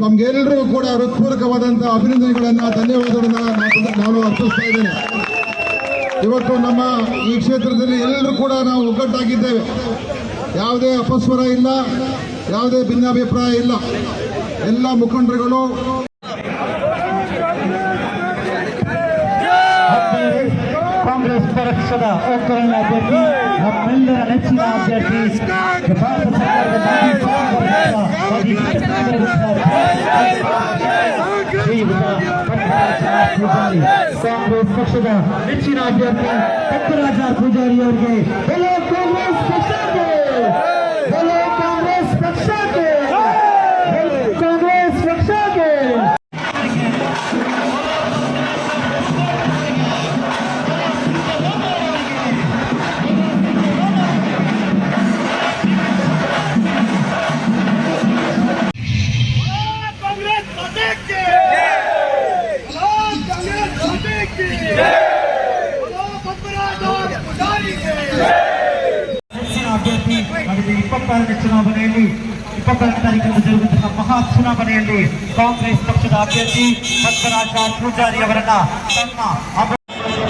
ನಮ್ಗೆಲ್ಲರಿಗೂ ಕೂಡ ಹೃತ್ಪೂರ್ವಕವಾದಂತಹ ಅಭಿನಂದನೆಗಳನ್ನ, ಧನ್ಯವಾದಗಳನ್ನ ನಾನು- ಅರ್ಪಿಸ್ತಾ ಇದ್ದೇನೆ. ಇವತ್ತು ನಮ್ಮ ಈ ಕ್ಷೇತ್ರದಲ್ಲಿ ಎಲ್ಲರೂ ಕೂಡ ನಾವು ಒಗ್ಗಟ್ಟಾಗಿದ್ದೇವೆ. ಯಾವುದೇ ಅಪಸ್ವರ ಇಲ್ಲ, ಯಾವುದೇ ಭಿನ್ನಾಭಿಪ್ರಾಯ ಇಲ್ಲ. ಎಲ್ಲ ಮುಖಂಡರುಗಳು ಕಾಂಗ್ರೆಸ್ ಪಕ್ಷದ ಅಭ್ಯರ್ಥಿ ನಮ್ಮೆಲ್ಲರ ನೆಚ್ಚಿನ ಅಭ್ಯರ್ಥಿ, ಭಾರತ ಸರ್ಕಾರದ ಕಾಂಗ್ರೆಸ್ ಪಕ್ಷದ ನೆಚ್ಚಿನ ಅಭ್ಯರ್ಥಿ ಪಕ್ಕರಾಜ ಪೂಜಾರಿ ಅವರಿಗೆ ಹೆಚ್ಚಿನ ಅಭ್ಯರ್ಥಿ ನಮಗೆ ಇಪ್ಪತ್ತಾರನೇ ಚುನಾವಣೆಯಲ್ಲಿ ಇಪ್ಪತ್ತಾರನೇ ತಾರೀಕಿನಲ್ಲಿ ಜರುಗುತ್ತಿರುವ ಮಹಾ ಚುನಾವಣೆಯಲ್ಲಿ ಕಾಂಗ್ರೆಸ್ ಪಕ್ಷದ ಅಭ್ಯರ್ಥಿ ಬಸವರಾಜ ಪೂಜಾರಿ ಅವರನ್ನ ತನ್ನ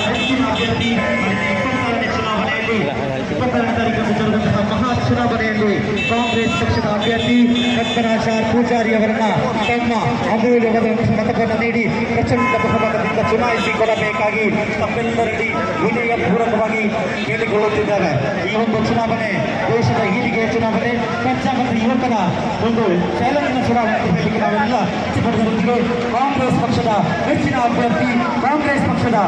ಹೆಚ್ಚಿನ ಅಭ್ಯರ್ಥಿ ಇಪ್ಪತ್ತಾರನೇ ಚುನಾವಣೆಯಲ್ಲಿ ಇಪ್ಪತ್ತಾರನೇ ತಾರೀಕಿನಲ್ಲಿ ಜರುಗುತ್ತಿರುವ ಮಹಾ ಚುನಾವಣೆಯಲ್ಲಿ ಕಾಂಗ್ರೆಸ್ ಪಕ್ಷದ ಅಭ್ಯರ್ಥಿ ಪದ್ಮರಾಜ ಪೂಜಾರಿ ಅವರನ್ನ ತಮ್ಮ ಅಮೂಲ್ಯವಾದ ಮತವನ್ನು ನೀಡಿ ಪ್ರಚಂಡ ಬಹುಮತದಿಂದ ಚುನಾಯಿಸಿ ಕೊಡಬೇಕಾಗಿ ತಮ್ಮೆಲ್ಲರಲ್ಲಿ ವಿನಯ ಪೂರ್ವಕವಾಗಿ ಕೇಳಿಕೊಳ್ಳುತ್ತಿದ್ದಾರೆ. ಈ ಒಂದು ಚುನಾವಣೆ ದೇಶದ ಹೀರಿಗೆ ಚುನಾವಣೆ ಕಚ್ಚಾ ಮತ್ತು ಯುವಕರ ಒಂದು ಚಾಲೆಂಜಿನ ಚುನಾವಣೆ ನಾವೆಲ್ಲ ಕಾಂಗ್ರೆಸ್ ಪಕ್ಷದ ಹೆಚ್ಚಿನ ಅಭ್ಯರ್ಥಿ ಕಾಂಗ್ರೆಸ್ ಪಕ್ಷದ